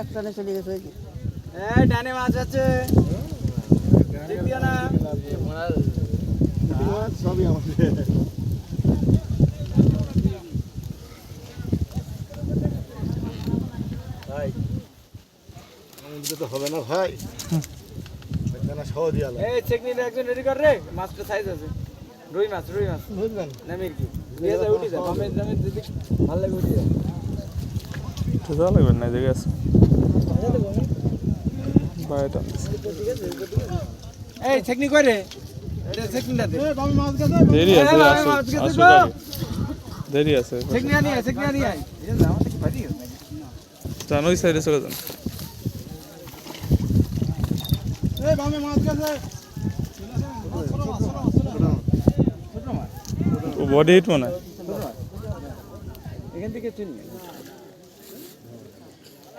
এক টানে চলে গেছে ডানে মাছ আছে। সবই আমাদের ভাই তো হবে না ভাই। সহজ এই একজন রেডি কর রে মাছটা সাইজ আছে। রুই মাছ রুই মাছ। বুঝলেন? না মির্কি নিয়ে যা উঠি যা বামে জামে দিদি ভালো লাগে উঠি যা তো যা লাগবে না জায়গা আছে। বাইরে এই চেকনি কই রে? এটা চেকনিটা দে। দেরি আছে এই, মাছ গেছে। আগে। দেরি আছে চেকনি আনি চেকনি আনি এই কি গেছে। নাকি? জানো ওই সাইডে চলে যান। ও বডি হিট মনে? হয় এখান থেকে চিনি।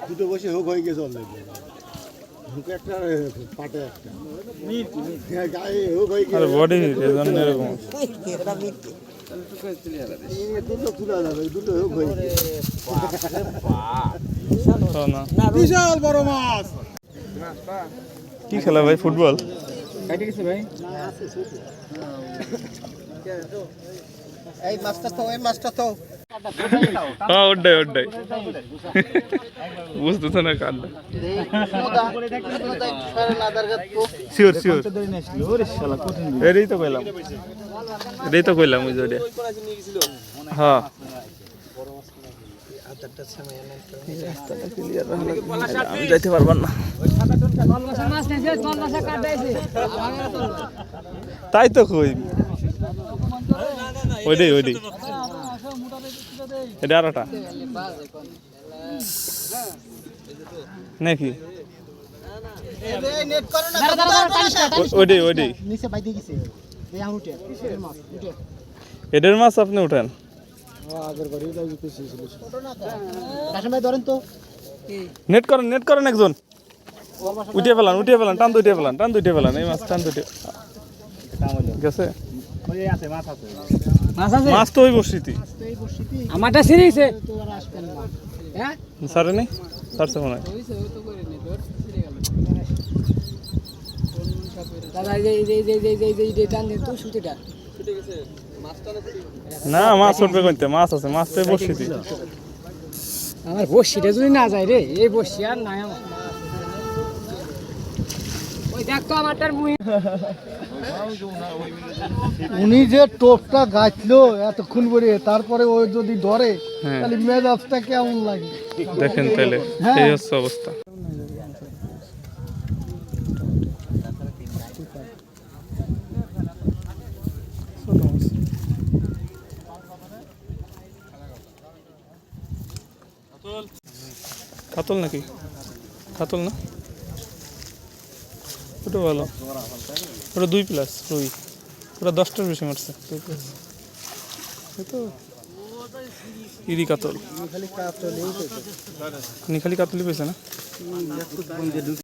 দুটো বসে হোক হয়ে গেছে অলরেডি হুক একটা পাটে একটা। হ্যাঁ, গায়ে হোক হয়ে আরে গেছে বডি হিট এর জন্য এরকম। দুটো তুলা যাবে দুটো হোক হয়ে গেছে বিশাল বড় মাছ। মাছ কি খেলা ভাই ফুটবল? কাটে গেছে ভাই? এই মাছটা তো এই মাছটা তো। হ্যাঁ ওটাই ওটাই বুঝতেছে না কান্না শিওর শিওর এটাই তো কইলাম। এটাই তো কইলাম ওই জড়িয়া হ্যাঁ। আমি যাইতে পারবার না তাই তো কই। ওইটাই ওইটাই এটা আরটা? নাকি? ও- ওইটাই ওইটাই মাছ আপনি উঠেন? নেট করেন নেট করেন একজন। উঠিয়ে ফেলান উঠিয়ে ফেলান, টান উঠিয়ে ফেলান, টান উঠিয়ে ফেলান, এই মাছ টান উঠিয়ে গেছে? মাছ আছে। মাছ তো ওই বসিতি আমারটা হ্যাঁ? সারে নেই সারছে মনে হয়। না মাছ উঠবে কইতে মাছ আছে মাছ তো ওই বসিতি আমার বসিটা যদি না যায় রে এই বসি আর নাই আমার। ওই দেখ তো আমারটার মুই উনি যে টোপটা গাছলো এতক্ষণ পরে তারপরে ওই যদি ধরে হ্যাঁ। তাহলে মেজাজটা কেমন লাগে? দেখেন তাহলে এই হচ্ছে অবস্থা। কাতল নাকি? কাতল না? ওটা ভালো। ওটা দুই প্লাস রুই। ওটা দশটার বেশি মারছে। দুই প্লাস তো ইরি কাতল নিখালি খালি কাতলি পেয়েছে না?